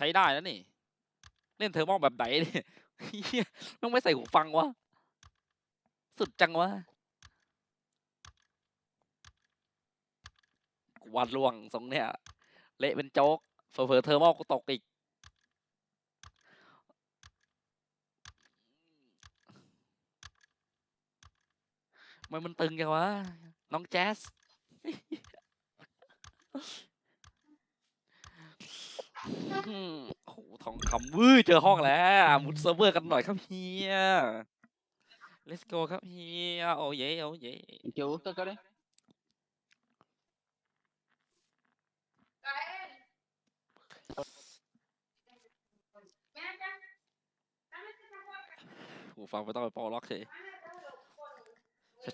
ช้ได้แล้วนี่ เล่นเทอร์โมแบบไหนเนี่ยต้องไม่ใส่หูฟังวะ สุดจังวะวันล่วงทรงเนี่ย เละเป็นโจ๊กเผลอเทอร์โมกูตกอีกไมันมันตึงจังวะ น้องแจ๊ส อืมโอ้โหทองคำวื้อเจอห้องแล้วมุดเซิร์ฟเวอร์กันหน่อยครับเฮีย let's go ครับเฮียโอ้เย่โอ้เย่ ¿Qué busca, Karen? h หูฟังไม่ต้องไปปอล็อกเฉย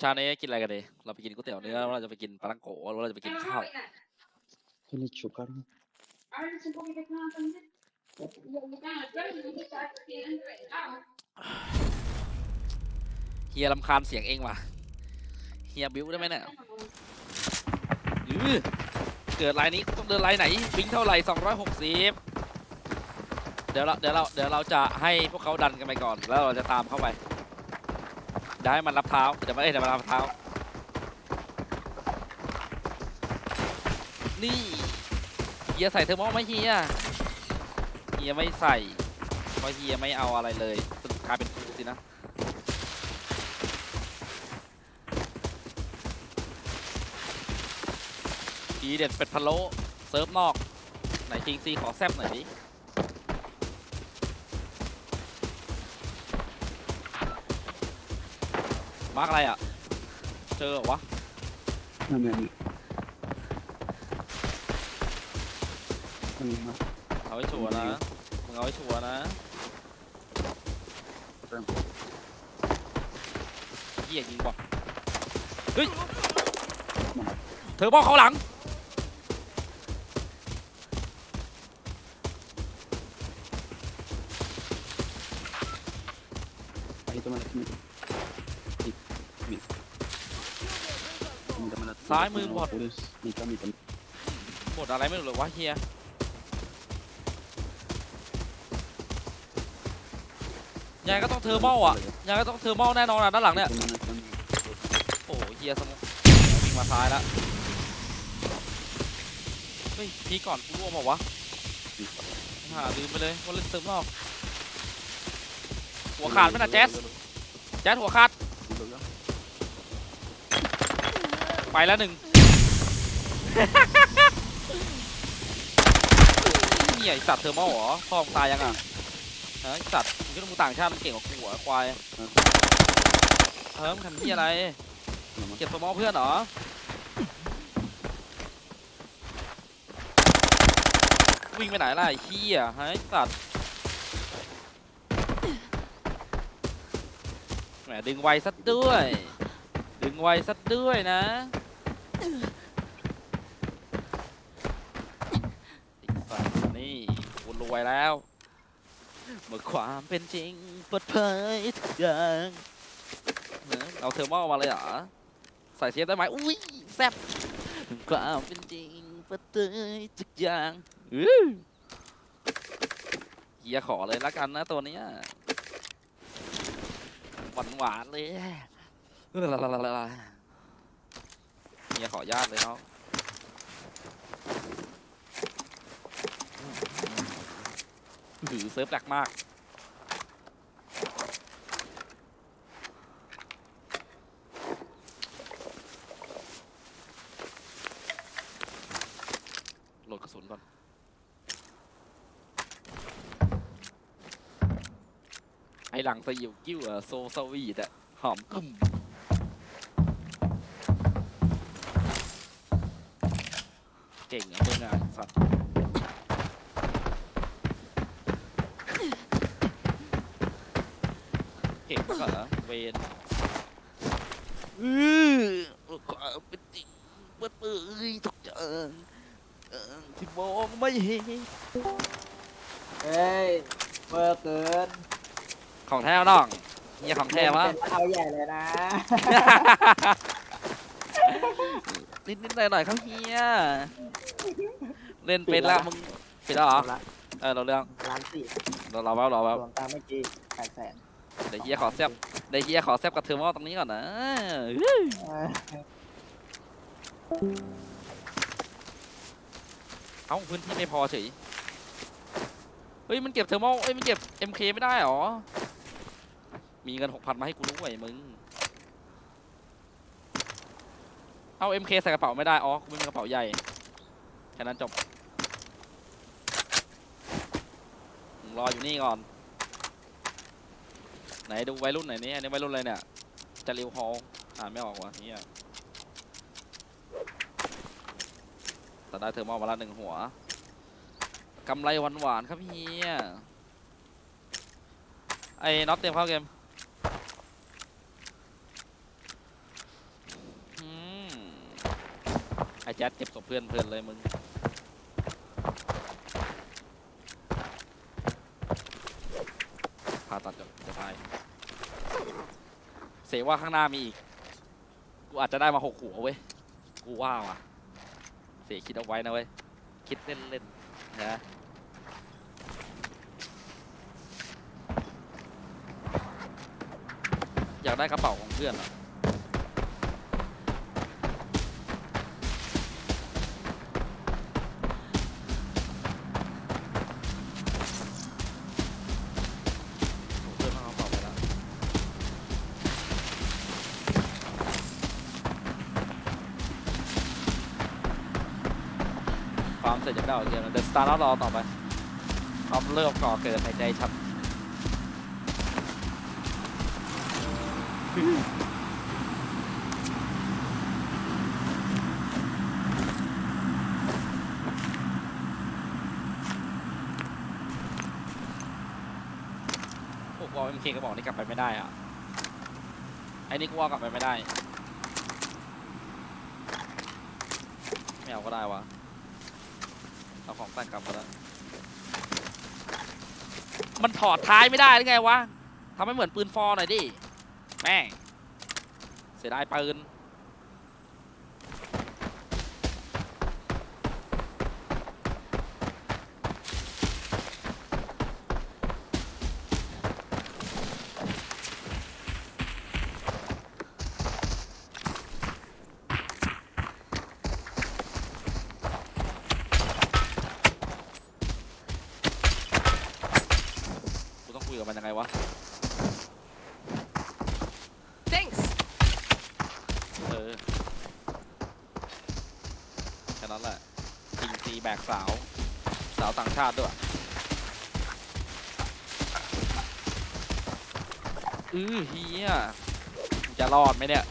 เช้าๆนี้กินอะไรกันดีเราไปกินก๋วยเตี๋ยวเนื้อหรือเราจะไปกินปลาตังโกะหรือเราจะไปกินข้าว ¿Qué le chocaron? Ábrele เฮียลำคาญเสียงเองว่ะเฮียบิ้วได้ไหมเนี่ยหรือเกิดไลน์นี้ต้องเดินไลน์ไหนปิงเท่าไหร่สองร้อยหกสิบเดี๋ยวเราเดี๋ยวเราเดี๋ยวเราจะให้พวกเขาดันกันไปก่อน แล้วเราจะตามเข้าไปเดี๋ยวให้มันรับเท้าเดี๋ยวมันเอ้ยเดี๋ยวมันรับเท้า นี่ เฮียใส่เทอร์โมไหมเฮียเฮียไม่ใส่เพราะเฮียไม่เอาอะไรเลยสรุปกลายเป็นกูสินะทีเด็ดเป็ดพะโล้เซิร์ฟนอก ไหนคิงซีขอแซบหน่อยดิมาร์กอะไรอะ เจอเหรอวะ No, mi amigo. Con mi mamá. เอาไว้ชัวร์นะ มึงเอาไว้ชัวร์นะเหี้ยยิงบอลเฮ้ย เธอบอลเขาหลัง Ahí toma la comida. Sí, bien. Toma la- Sai mưa no bọt. apures, ni cam, ni cam. หมดอะไรไม่รู้เลยวะเฮีย ยังไงก็ต้องเทอร์โมอะยังไงก็ต้องเทอร์โมแน่นอนอะด้านหลังเนี่ยโอ้โหเฮียสมองวิ่งมาซ้ายแล้วเฮ้ยพีก่อนกูร่วงมาวะหาลืมไปเลยว่าเล่นเติมนอกหัวขาดไหมนะแจ๊สแจ๊สหัวขาดไปแล้วหนึ่งนี่ไอสัตว์เทอร์โมเหรอพ่อมตายยังอะฮะไอสัตว์ คิดว่ามึงต่างชาติมันเก่งกว่ากูเหรอควายเฮ้ยมึงทำที่อะไร เก็บสมองเพื่อนเหรอวิ่งไปไหนล่ะไอ้ขี้อะฮะไอ้สัตว์แหมดึงไวสัดด้วย ดึงไวสัดด้วยนะไอ้สัตว์นี่กูรวยแล้ว เมื่อความเป็นจริงเปิดเผยทุกอย่างเอาเทอร์โมมาเลยเหรอใส่เสียบได้ไหมอุ้ยแซ่บถึงความเป็นจริงเปิดเผยทุกอย่างอื้อเฮียขอเลยละกันนะตัวเนี้ยหวานหวานๆเลยเฮียขอญาตเลยเนาะ หรือเซิร์ฟหลกมาก โหลดกระสุนก่อน ไอหลังสยิวกิ้วอะโซสวีดอะหอมกึ่มเก่งอะมึงอะสัตวเก่งมาก เหรอเวนอือความเป็นจริงเปิดเผยทุกอย่างเอ่อที่มองไม่เห็นเฮ้ยเบอร์เกินของแท้น้องเฮียของแท้วะเป็นเอาใหญ่เลยนะ นิดนิดหน่อยหน่อยๆครับเฮียเล่นเป็นละมึงเป็นแล้วเหรอ เอาละเออเราเรื่องล้านสี่เราเราแป๊บเราแป๊บรวมตามเมื่อกี้แปดแสน เดี๋ยวเฮียขอแซบเดี๋ยวเฮียขอแซบกับเทอร์โมตรงนี้ก่อนนะเอ้าพื้นที่ไม่พอเฉย เฮ้ยมันเก็บเทอร์โมเอ้ยมันเก็บ MK ไม่ได้หรอ มีเงินหกพันมาให้กูด้วยมึง เอา MK ใส่กระเป๋าไม่ได้ อ๋อ กูไม่มีกระเป๋าใหญ่ แค่นั้นจบรออยู่นี่ก่อน ไหนดูวัยรุ่นไหนนี่อันนี้วัยรุ่นอะไรเนี่ยจะริวฮอลอ่านไม่ออกว่ะเนี่ยแต่ได้เทอร์โมมาละหนึ่งหัวกำไรหวานหวานๆครับเฮียไอ้น็อตเตรียมเข้าเกมอืมไอ้แจ๊ดเก็บศพเพื่อนเพื่อนเลยมึงผ่าตัดก่อนจะตาย เสว่าข้างหน้ามีอีก กูอาจจะได้มาหกหัวเว้ย กูว่าว่ะ เสคิดเอาไว้นะเว้ย คิดเล่นเล่นๆนะอยากได้กระเป๋าของเพื่อนอะโอ้ ความเสร็จจะไม่ได้ออกเกมแล้วเดินสตาร์ทรอต่อไปความเริ่มก่อเกิดในใจฉันโอ้โหเอ็มเคก็บอกนี่กลับไปไม่ได้อะไอ้นี่กูว่ากลับไปไม่ได้ไม่เอาก็ได้วะ ของแต่งกลับมาแล้วมันถอดท้ายไม่ได้หรือไงวะทำให้เหมือนปืนฟอร์หน่อยดิ แม่ง เสียดายปืน กูต้องคุยกับมันยังไงวะ Thanks. เออ แค่นั้นแหละยิง ตีแบกสาว สาวต่างชาติด้วย อือเฮียจะรอดไหมเนี่ย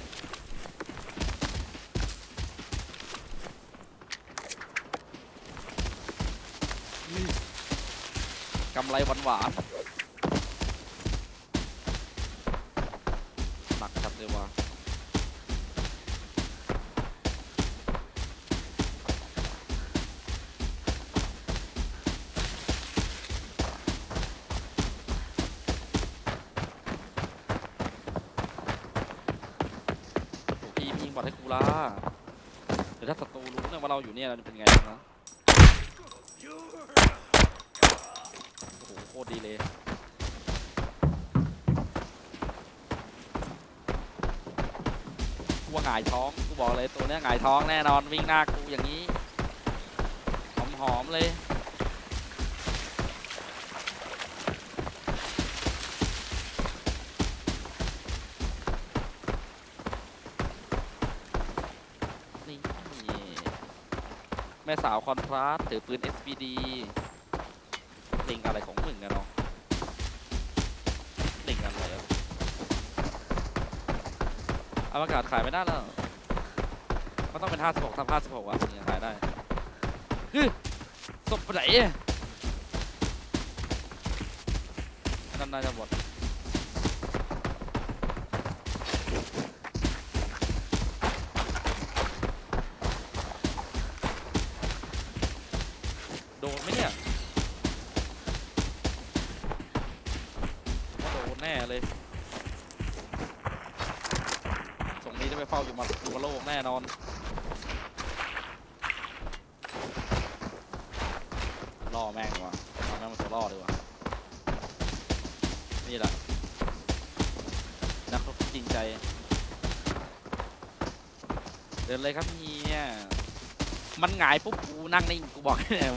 กำไรหวานหวานๆหนักจัดเลยว่ะ โอ้พี่ยิง บอลให้กูล่ะเดี๋ยวถ้าศัตรูรู้เนี่ยว่าเราอยู่เนี่ยเราจะเป็นไงนะโอ้โหโคตรดีเลยกูว่าหงายท้องกูบอกเลยตัวเนี้ยหงายท้องแน่นอนวิ่งหน้ากูอย่างนี้หอมๆเลย นี่ แม่สาวคอนทราสต์ถือปืน SPD เล็งอะไรของมึงอะเนาะเล็งอะไรอะอวกาศขายไม่ได้แล้วมันต้องเป็น56ทับ56อะถึงจะขายได้ฮึศพไปไหนนั่นน่าจะหมด โดนไหมเนี่ยผมว่าโดนแน่เลยส่งนี้จะไปเฝ้าอยู่มาอยู่มาโลกแน่นอน ล่อแม่งว่ะเอาแม่งมันตัวล่อดีกว่า นี่แหละ นักรบจริงใจ เดินเลยครับเฮียมันหงายปุ๊บกูนั่งนิ่งกูบอกให้เลย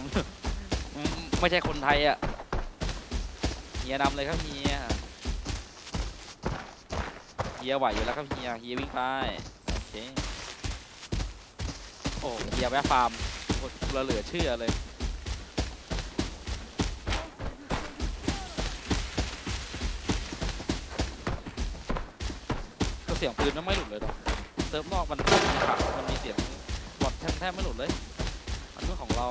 มึงไม่ใช่คนไทยอะเฮียนำเลยครับเฮียเฮียไหวอยู่แล้วครับเฮียเฮียวิ่งไปโอเคโอ้เฮียแวะฟาร์มโคตรเหลือเชื่อเลย เสียงปืนไม่หลุดเลยหรอกเซิร์ฟนอกมันมันมีเสียงบอดแทบแทบไม่หลุดเลยอันนี้ของเรา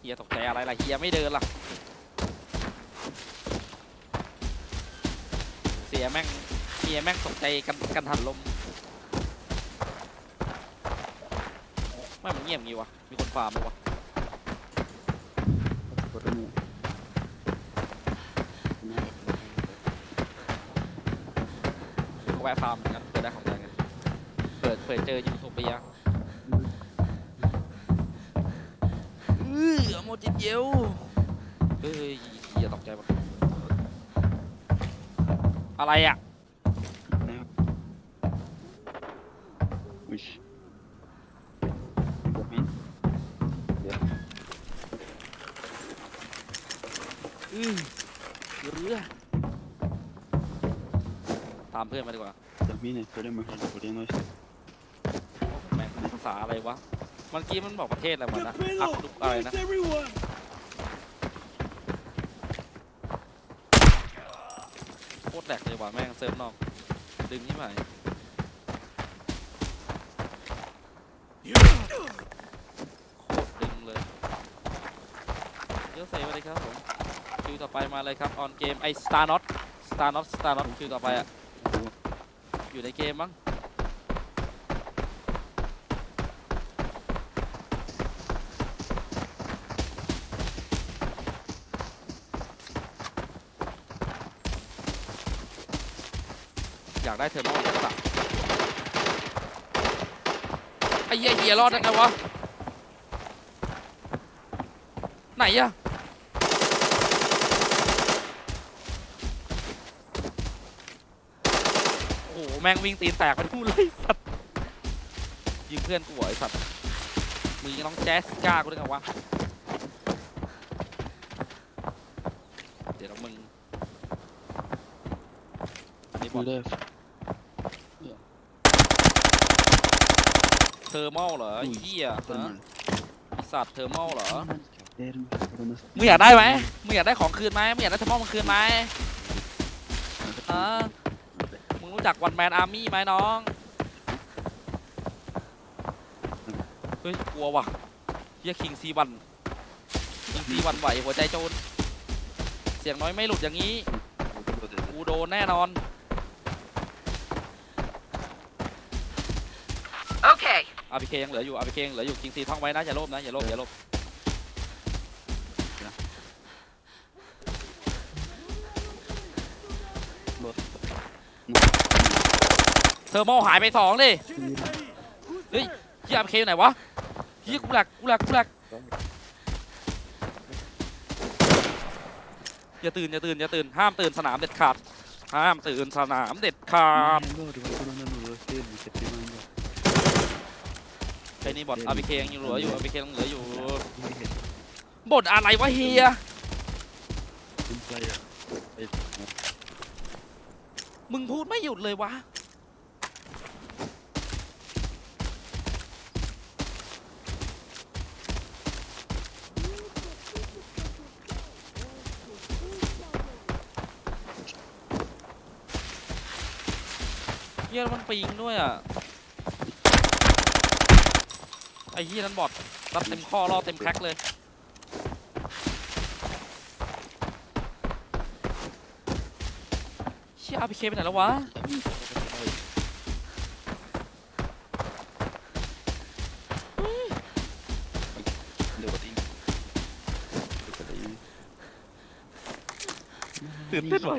เฮียตกใจอะไรล่ะ เฮียไม่เดินล่ะ เสียแม่งเฮียแม่งตกใจกันกันหันลมไม่มันเงียบงี้วะ มีคนฟาร์มวะกดนี่นะก็แวะฟาร์มเหมือนกันเปิดได้ของใจไงเปิดเปิดเจอยูโทเปียอื้ อโมจิเยวเฮ้ยเฮียตกใจปะอะไรอะนะอุ้ยกดมินอือเรือตามเพื่อนมาดีกว่า Termina, esperemos el corriendo eso. แม่งภาษาอะไรวะ เมื่อกี้มันบอกประเทศอะไรมานะอัพดุกอะไรนะ โคตรแหลกเลยว่ะแม่งเซิร์ฟนอก ดึงที่ไหนโคตรดึงเลยเดี๋ยวใส่ไปเลยครับผมคิวต่อไปมาเลยครับ ออนเกมไอ้ Star Not Star Not Star Not คิวต่อไปอะอยู่ในเกมมั้ง อยากได้เทอร์โมอีกสักไอ้เหี้ยเหี้ยรอดได้ไงวะ ไหนอะโอ้โหแม่งวิ่งตีนแตกไปนู่นเลยสัตว์ยิงเพื่อนกูเหรอไอ้สัตว์มึงยิงน้องแจสก้ากูได้ไงวะเดี๋ยวนะมึงนนี้บอ We ล left. เทอร์มอลเหรอไอ้เหี้ยฮะ Terminal. ไอ้สัตว์เทอร์มอลเหรอ Terminal, terminal. มึงอยากได้ไหมมึงอยากได้ของคืนไหมมึงอยากได้เทอร์มอลมันคืนไหมอ่ามึงรู้จักวันแมนอาร์มี่ไหมน้อง เฮ้ย กลัวว่ะเฮียคิงซีวันคิงซีวันไหวหัวใจโจร เสียงน้อยไม่หลุดอย่างนี้ กูโดนแน่นอน อาร์พีเคยังเหลืออยู่อาร์พีเคยังเหลืออยู่คิงซีท่องไว้นะอย่าโลภนะอย่าโลภอย่าโลภ Bot. เทอร์โมหายไปสองดิเฮ้ยเฮียอาร์พีเคอยู่ไหนวะเฮียกูแหลกกูแหลกกูแหลกอย่าตื่นอย่าตื่นอย่าตื่นห้ามตื่นสนามเด็ดขาดห้ามตื่นสนามเด็ดขาด No, no, va coronando dos termos, se primando. ไอ้ นี่บอทอาร์พีเคยังเหลืออยู่อาร์พีเคยังเหลืออยู่บทอะไรวะเฮีย Un player. Ahí. มึงพูดไม่หยุดเลยวะเฮียแล้วมันปิงด้วยอะ ไอ้ยี่นั้นบอดรับเต็มข้อรอเต็มแพ็คเลยเชี่ยอาพีเคไปไหนแล้ววะตื่นเต้นว่ะ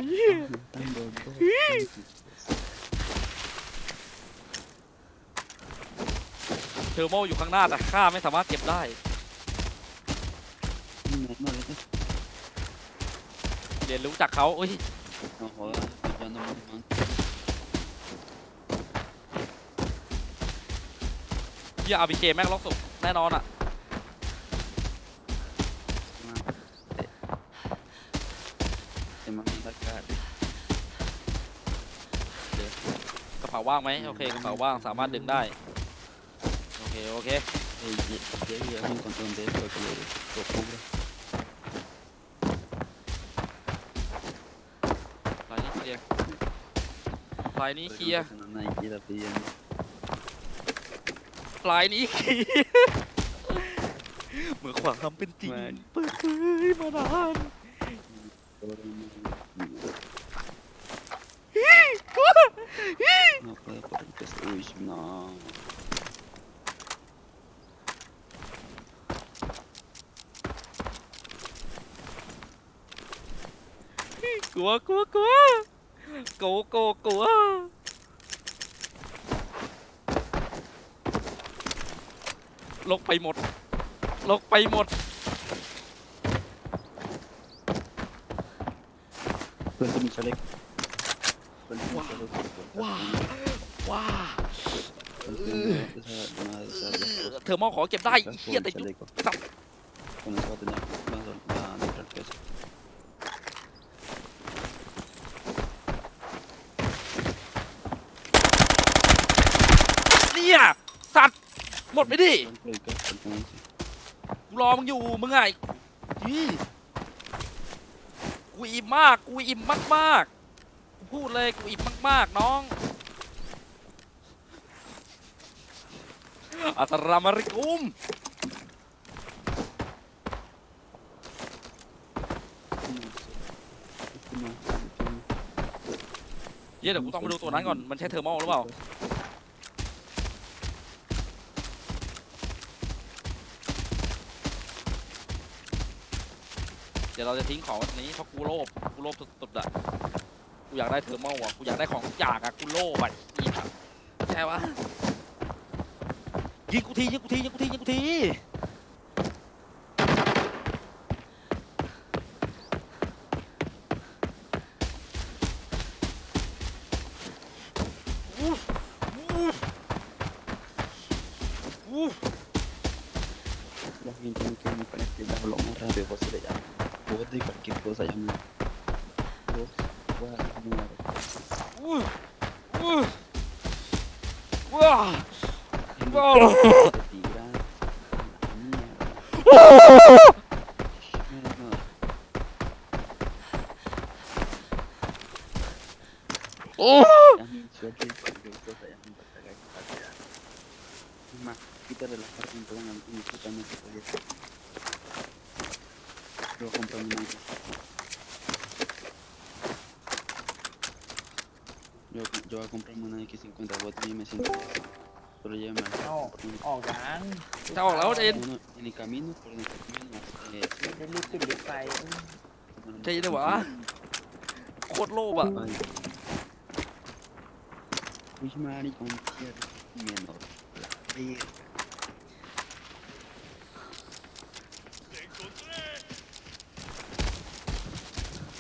ทอร์โมอยู่ข้างหน้าแต่ข้าไม่สามารถเก็บได้เรียนรู้จากเขาอุ้ยเฮียอาบีเคแม่งล็อกสุดแน่นอนอะกระเป๋าว่างไหมโอเคกระเป๋าว่างสามารถดึงได้ โอเคโอเค Ey, ya, ya, ya me encontré un de estos que lo, lo cubra. ลายนี้เคลียร์ลายนี้เคลียร์ Una Nike la pidiendo. ลายนี้เคลียร์เหมือนความเป็นจริง ไม่ เปิดเผยมานาน No puede por el peso. Uy, no. ก ลัวกลัวกลัวกลัวกลัวกลัวลกไปหมด ลกไปหมด Suelta mi chaleco. Suelta mi chaleco. suelta. ว้าว้า Suelta una, esa, una de esas dos cosas. เธอมอขอเก็บได้ Suelta เฮีย el แต่ยุ chaleco. สับ Con eso va a tener más va a entrar peso. เนี่ยสัตว์ หมดไปดิกูรอมึงอยู่มึงไงยี่กูอิ่มมากกูอิ่มมากๆกูพูดเลยกูอิ่มมากๆน้องอัสสลามุอะลัยกุมเย้เดี๋ยวกูต้องไปดูตัวนั้นก่อนมันใช่เทอร์โมหรือเปล่า เราจะทิ้งของอันนี้เพราะกูโลภกูโลภสุดๆอะกูอยากได้เทอร์โมอะกูอยากได้ของทุกอย่างอะกูโลภอะอีกอะใช่ปะยิงกูทียิงกูทียิงกูทียิงกูทีอู้อู้อู้ Vos de cualquier cosa ya me. Vos, vos a la mierda. อู้อู้ว้า En No. el pecho te tiras a la mierda. No, no. โอ้ Ya me suelta y cualquier cosa ya me va a cagar esta vida. Es más, quítale la parte en plan al único totalmente porque Yo voy a comprar una Nike. Yo, yo voy a comprarme una X50, vos también me siento eso. Pero llévame al No. ออกยังจะออกแล้วเอ็น Uno en el camino, por en el camino, eh, sí, ได้รีบขึ้นรีบไป bueno, ใจเย็นดิวะโคตรโลภอะ Ay. Uy, maricón, cierto, menor. La verga.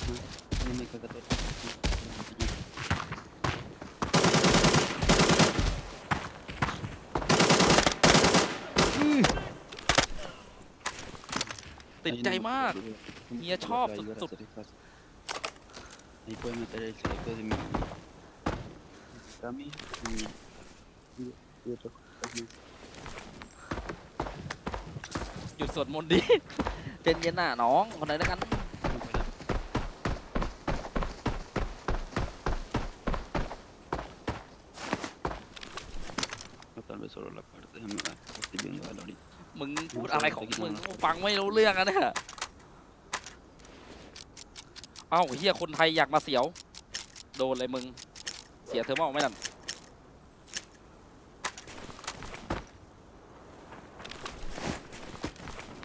No, no me caga todo. ติดใจมาก เฮียชอบสุดๆ หยุดสวดมนต์ดิเจนเย็นน่ะน้องคนไหนด้วกัน มึงพูดอะไรของมึงกูฟังไม่รู้เรื่องอะเนี่ยเอ้าเฮียคนไทยอยากมาเสียว โดนเลยมึง เสียเธอมากไหมนั่น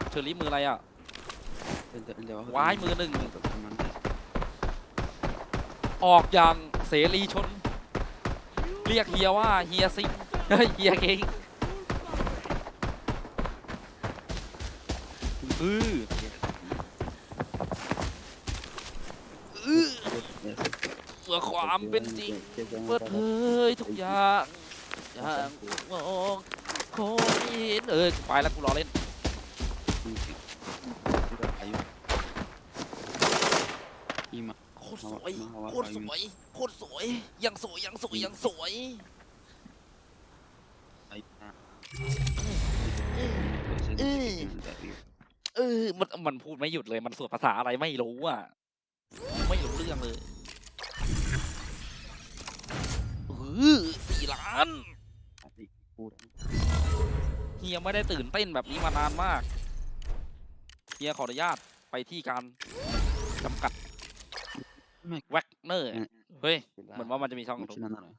เชอรี่มืออะไรอะ El de, el de abajo. Guay, también. mưa đừng. El de abajo también. ออกอย่างเสรีชน เรียกเฮียว่าเฮียซิงเฮ้ยเฮียเก่ง อืออือเมื่อความเป็นจริงเปิดเผยทุกอย่างอย่างมองคนเห็นเออไปแล้วกูรอเล่นโคตรสวยโคตรสวยโคตรสวยยังสวยยังสวยยังสวย Aina. เออ มันมันพูดไม่หยุดเลย มันสวดภาษาอะไรไม่รู้อะ ไม่รู้เรื่องเลยเออสี่ล้าน Adik kurang. เฮียไม่ได้ตื่นเต้นแบบนี้มานานมากเฮียขออนุญาตไปที่การจำกัด Mek, แว็กเนอร์ Mm. เฮ้ย gila. เหมือนว่ามันจะมีช่อง Mungkin anak lah.